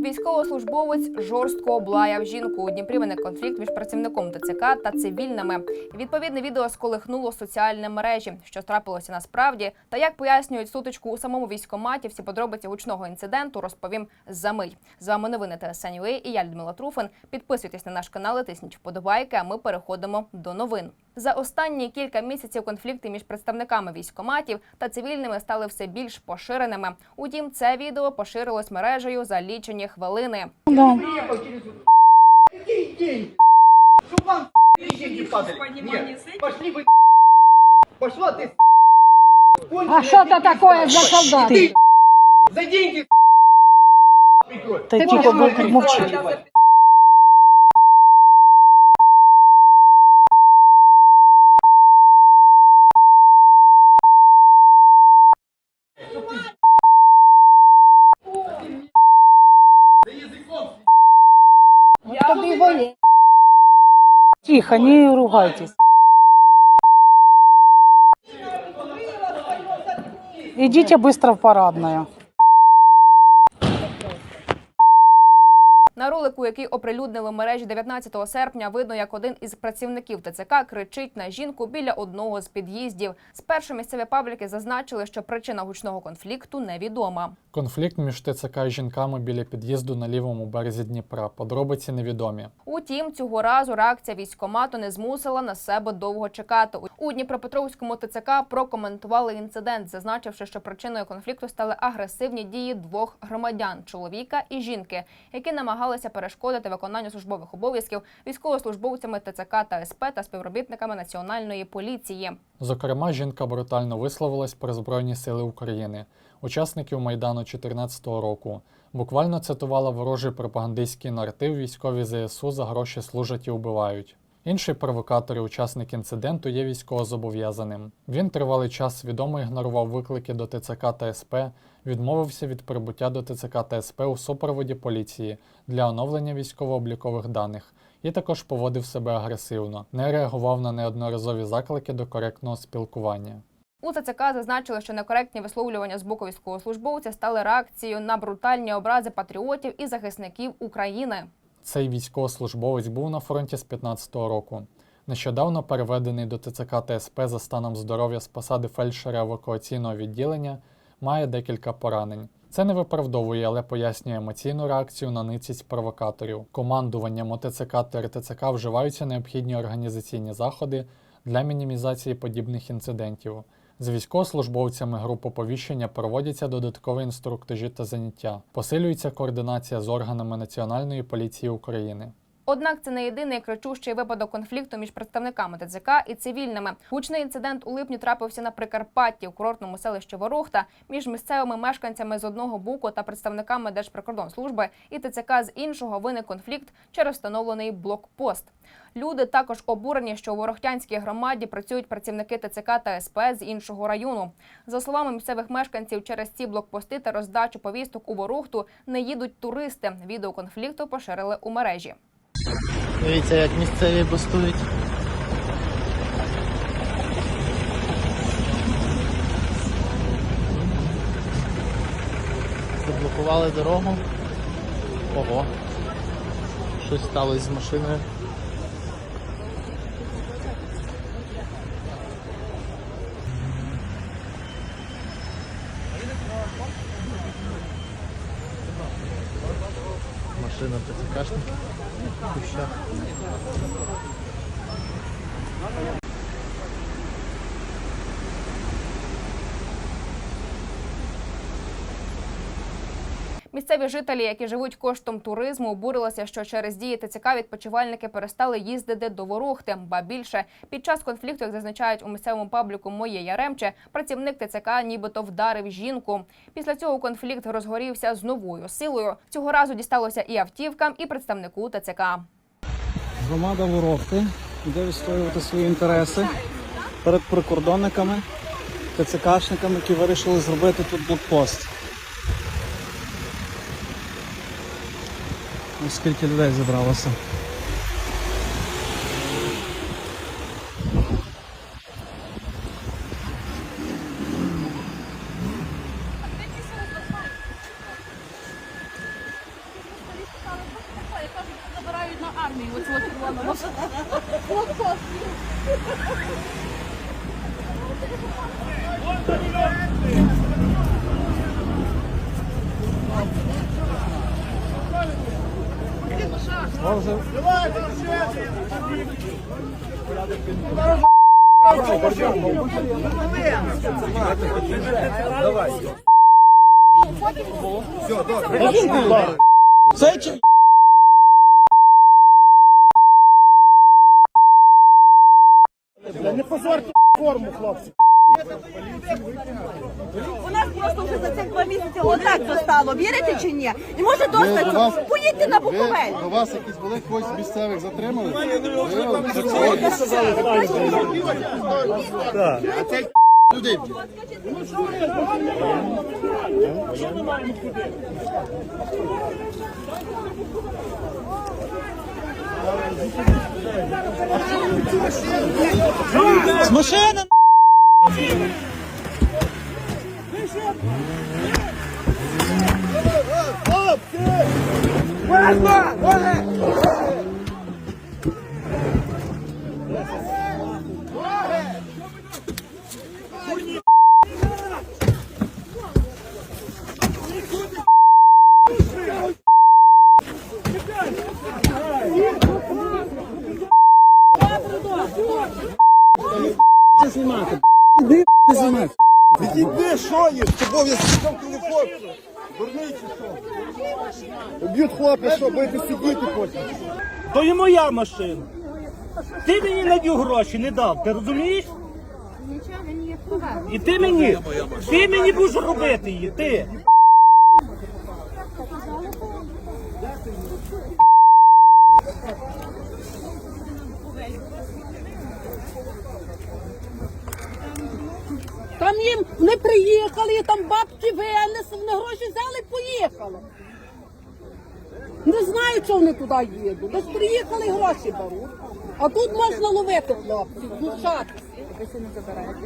Військовослужбовець жорстко облаяв жінку. У Дніпрі виник конфлікт між працівником ТЦК та цивільними. Відповідне відео сколихнуло соціальні мережі. Що трапилося насправді, та як пояснюють сутичку у самому військкоматі, всі подробиці гучного інциденту розповім за мить. З вами новини ТСНЮА і я Людмила Труфин. Підписуйтесь на наш канал, тисніть вподобайки. А ми переходимо до новин. За останні кілька місяців конфлікти між представниками військкоматів та цивільними стали все більш поширеними. Утім, це відео поширилось мережею за лічені хвилини. Да. приехал через... Какие деньги? Чтоб вам деньги падали. Нет, пошли вы... Пошла ты... А что это такое за солдат? Ты за деньги... прикрой. Ты Пошла тихо, ты, Тихо, не ругайтесь. Идите быстро в парадную. На ролику, який оприлюднили в мережі 19 серпня, видно, як один із працівників ТЦК кричить на жінку біля одного з під'їздів. Спершу місцеві пабліки зазначили, що причина гучного конфлікту невідома. Конфлікт між ТЦК і жінками біля під'їзду на лівому березі Дніпра. Подробиці невідомі. Утім, цього разу реакція військкомату не змусила на себе довго чекати. У Дніпропетровському ТЦК прокоментували інцидент, зазначивши, що причиною конфлікту стали агресивні дії двох громадян чоловіка і жінки, які намагалися перешкодити виконанню службових обов'язків військовослужбовцями ТЦК та СП та співробітниками національної поліції. Зокрема, жінка брутально висловилась про Збройні Сили України, учасників Майдану 2014 року. Буквально цитувала ворожий пропагандистський наратив військові ЗСУ за гроші служать і вбивають. Інший провокатор і учасник інциденту є військовозобов'язаним. Він тривалий час свідомо ігнорував виклики до ТЦК та СП, відмовився від прибуття до ТЦК та СП у супроводі поліції для оновлення військово-облікових даних і також поводив себе агресивно, не реагував на неодноразові заклики до коректного спілкування. У ТЦК зазначили, що некоректні висловлювання з боку військовослужбовця стали реакцією на брутальні образи патріотів і захисників України. Цей військовослужбовець був на фронті з 15-го року. Нещодавно переведений до ТЦК та СП за станом здоров'я з посади фельдшера евакуаційного відділення, має декілька поранень. Це не виправдовує, але пояснює емоційну реакцію на ницість провокаторів. Командуванням ОТЦК та РТЦК вживаються необхідні організаційні заходи для мінімізації подібних інцидентів. З військовослужбовцями груп оповіщення проводяться додаткові інструктажі та заняття. Посилюється координація з органами Національної поліції України. Однак це не єдиний кричущий випадок конфлікту між представниками ТЦК і цивільними. Гучний інцидент у липні трапився на Прикарпатті у курортному селищі Ворохта між місцевими мешканцями з одного боку та представниками Держприкордонслужби і ТЦК з іншого виник конфлікт через встановлений блокпост. Люди також обурені, що у Ворохтянській громаді працюють працівники ТЦК та СП з іншого району. За словами місцевих мешканців, через ці блокпости та роздачу повісток у Ворохту не їдуть туристи. Відео конфлікту поширили у мережі. Дивіться, як місцеві бастують. Заблокували дорогу. Ого. Щось сталося з машиною. Машина ТЦКшника в кущах. Місцеві жителі, які живуть коштом туризму, обурилися, що через дії ТЦК відпочивальники перестали їздити до Ворохти. Ба більше під час конфлікту, як зазначають у місцевому пабліку Моє Яремче, працівник ТЦК нібито вдарив жінку. Після цього конфлікт розгорівся з новою силою. Цього разу дісталося і автівкам, і представнику ТЦК. Громада Ворохти йде відстоювати свої інтереси перед прикордонниками, ТЦКшниками, які вирішили зробити тут блокпост. Скільки людей зібралося. Давай. Не позорте форму, хлопці. У нас просто вже за цих два місяці отак то стало. Вірите чи ні? І може досить поїдьте на Буковель. До вас якісь були когось з місцевих затримали? Людей. З машини! Іди, сказав. Дурний чи що? Б'ють хлопця, що будете сидіти потім. То і моя машина. Ти мені на дю гроші не дав, ти розумієш? Нічого. І ти мені, ти мені будеш робити її, ти. Там їм вони приїхали, там бабки винесли, вони гроші взяли поїхали. Не знаю, чого вони туди їдуть. Десь приїхали гроші беруть. А тут можна ловити хлопців, глушати.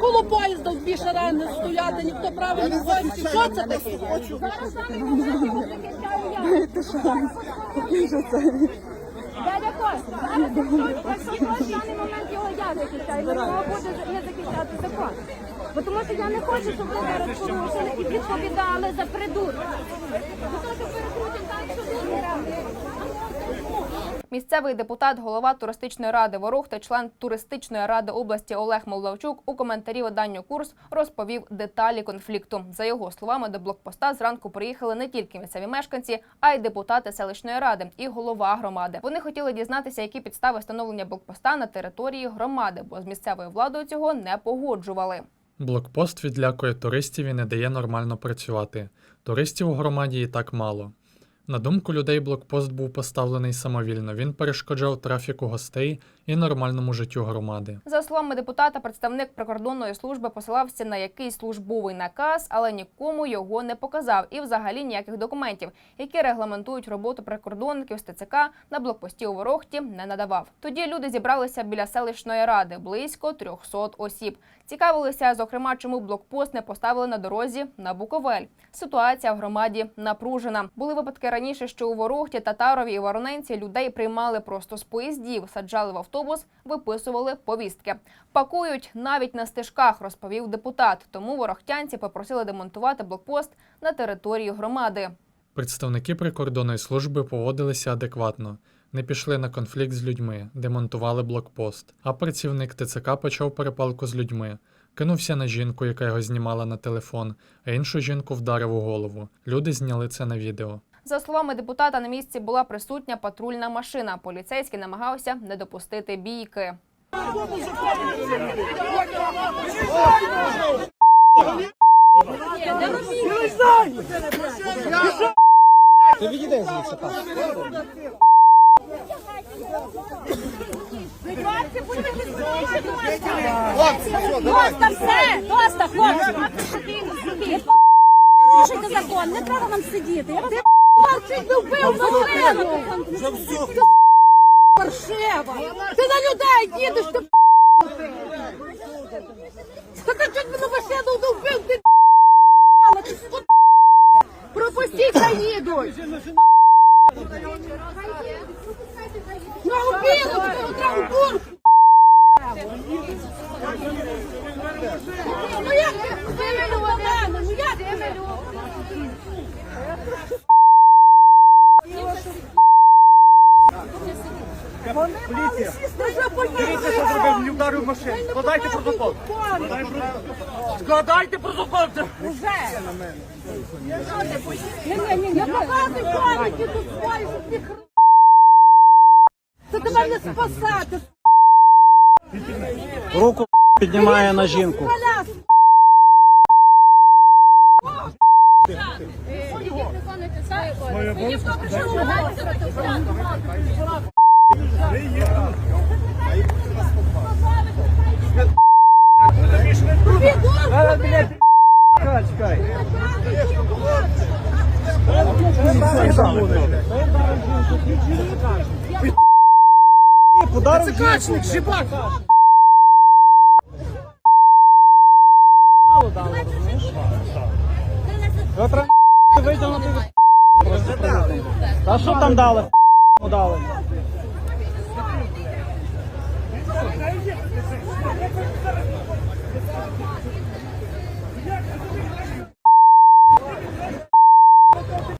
Коло поїзда в бішара стояти, ніхто правильно не ходить. Що це таке? Зараз Дядя Костя, зараз якщо в даний момент його я захищаю, на кого буде не захищати закон. Бо тому що я не хочу, щоб ви зараз відповідали за придурок. Місцевий депутат, голова туристичної ради Ворог та член туристичної ради області Олег Молдавчук у коментарі виданню курс розповів деталі конфлікту. За його словами, до блокпоста зранку приїхали не тільки місцеві мешканці, а й депутати селищної ради і голова громади. Вони хотіли дізнатися, які підстави встановлення блокпоста на території громади, бо з місцевою владою цього не погоджували. Блокпост відлякує туристів і не дає нормально працювати. Туристів у громаді і так мало. На думку людей, блокпост був поставлений самовільно. Він перешкоджав трафіку гостей і нормальному життю громади. За словами депутата, представник прикордонної служби посилався на якийсь службовий наказ, але нікому його не показав і взагалі ніяких документів, які регламентують роботу прикордонників з ТЦК на блокпості у Ворохті, не надавав. Тоді люди зібралися біля селищної ради близько 300 осіб. Цікавилися, зокрема, чому блокпост не поставили на дорозі на Буковель. Ситуація в громаді напружена. Були випадки раніше, що у Ворохті, Татарові і Вороненці людей приймали просто з поїздів, саджали в автобус, виписували повістки. Пакують навіть на стежках, розповів депутат. Тому ворохтянці попросили демонтувати блокпост на території громади. Представники прикордонної служби поводилися адекватно, не пішли на конфлікт з людьми, демонтували блокпост. А працівник ТЦК почав перепалку з людьми. Кинувся на жінку, яка його знімала на телефон, а іншу жінку вдарив у голову. Люди зняли це на відео. За словами депутата, на місці була присутня патрульна машина. Поліцейський намагався не допустити бійки. Ти відійди звідси, так. Хлопці, все, давай. Доста все! Доста, хлопці! Порушуйте закон, не треба вам сидіти. Я вас чуть не вбив машину! Паршева! Ти на людей їдеш, ти Та ти чуть мене машину не вбив, ти ти скот- Пропустіть, хай їдуть! Ну Поліція. Вже Дивіться, що зробив, мені вдарив машину. Складайте протокол. Складайте протокол. це- Не показуй паніки тут свої, щоб їх Це тебе не спасати. Руку піднімає на жінку. Коляс. Мені добре, що ви Чекай, Ударив Качник, жібак. Та що там дали? Дали.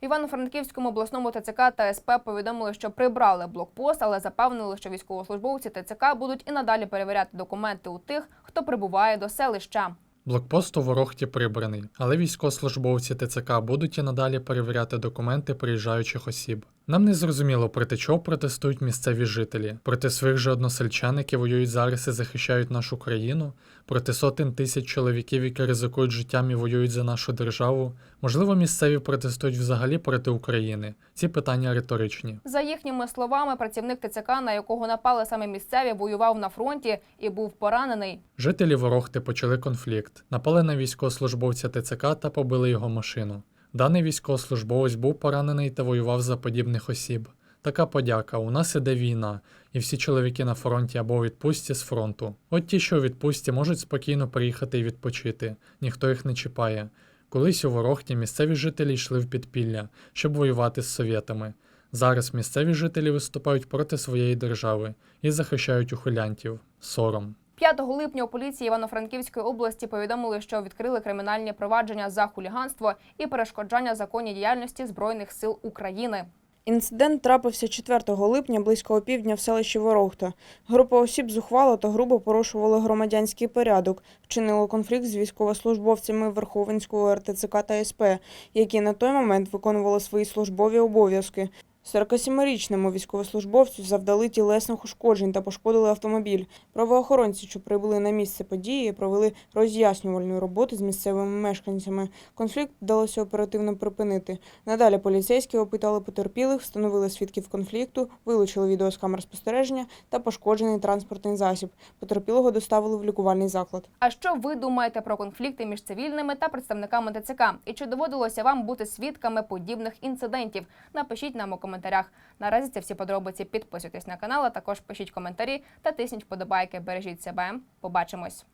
Івано-Франківському обласному ТЦК та СП повідомили, що прибрали блокпост, але запевнили, що військовослужбовці ТЦК будуть і надалі перевіряти документи у тих, хто прибуває до селища. Блокпост у Ворохті прибраний, але військовослужбовці ТЦК будуть і надалі перевіряти документи приїжджаючих осіб. Нам не зрозуміло, проти чого протестують місцеві жителі, проти своїх же односельчан, які воюють зараз і захищають нашу країну, проти сотень тисяч чоловіків, які ризикують життям і воюють за нашу державу. Можливо, місцеві протестують взагалі проти України. Ці питання риторичні. За їхніми словами, працівник ТЦК, на якого напали саме місцеві, воював на фронті і був поранений. Жителі Ворохти почали конфлікт, напали на військовослужбовця ТЦК та побили його машину. Даний військовослужбовець був поранений та воював за подібних осіб. Така подяка. У нас іде війна, і всі чоловіки на фронті або у відпустці з фронту. От ті, що у відпустці, можуть спокійно приїхати і відпочити, ніхто їх не чіпає. Колись у Ворохті місцеві жителі йшли в підпілля, щоб воювати з совєтами. Зараз місцеві жителі виступають проти своєї держави і захищають ухилянтів. Сором. 5 липня у поліції Івано-Франківської області повідомили, що відкрили кримінальні провадження за хуліганство і перешкоджання законній діяльності Збройних сил України. Інцидент трапився 4 липня близько опівдня в селищі Ворохта. Група осіб зухвало та грубо порушували громадянський порядок, вчинило конфлікт з військовослужбовцями Верховенського РТЦК та СП, які на той момент виконували свої службові обов'язки. 47-річному військовослужбовцю завдали тілесних ушкоджень та пошкодили автомобіль. Правоохоронці, що прибули на місце події, провели роз'яснювальну роботу з місцевими мешканцями. Конфлікт вдалося оперативно припинити. Надалі поліцейські опитали потерпілих, встановили свідків конфлікту, вилучили відео з камер спостереження та пошкоджений транспортний засіб. Потерпілого доставили в лікувальний заклад. А що ви думаєте про конфлікти між цивільними та представниками ТЦК? І чи доводилося вам бути свідками подібних інцидентів? Напишіть нам у коментарях. Наразі це всі подробиці. Підписуйтесь на канал, а також пишіть коментарі та тисніть вподобайки. Бережіть себе. Побачимось.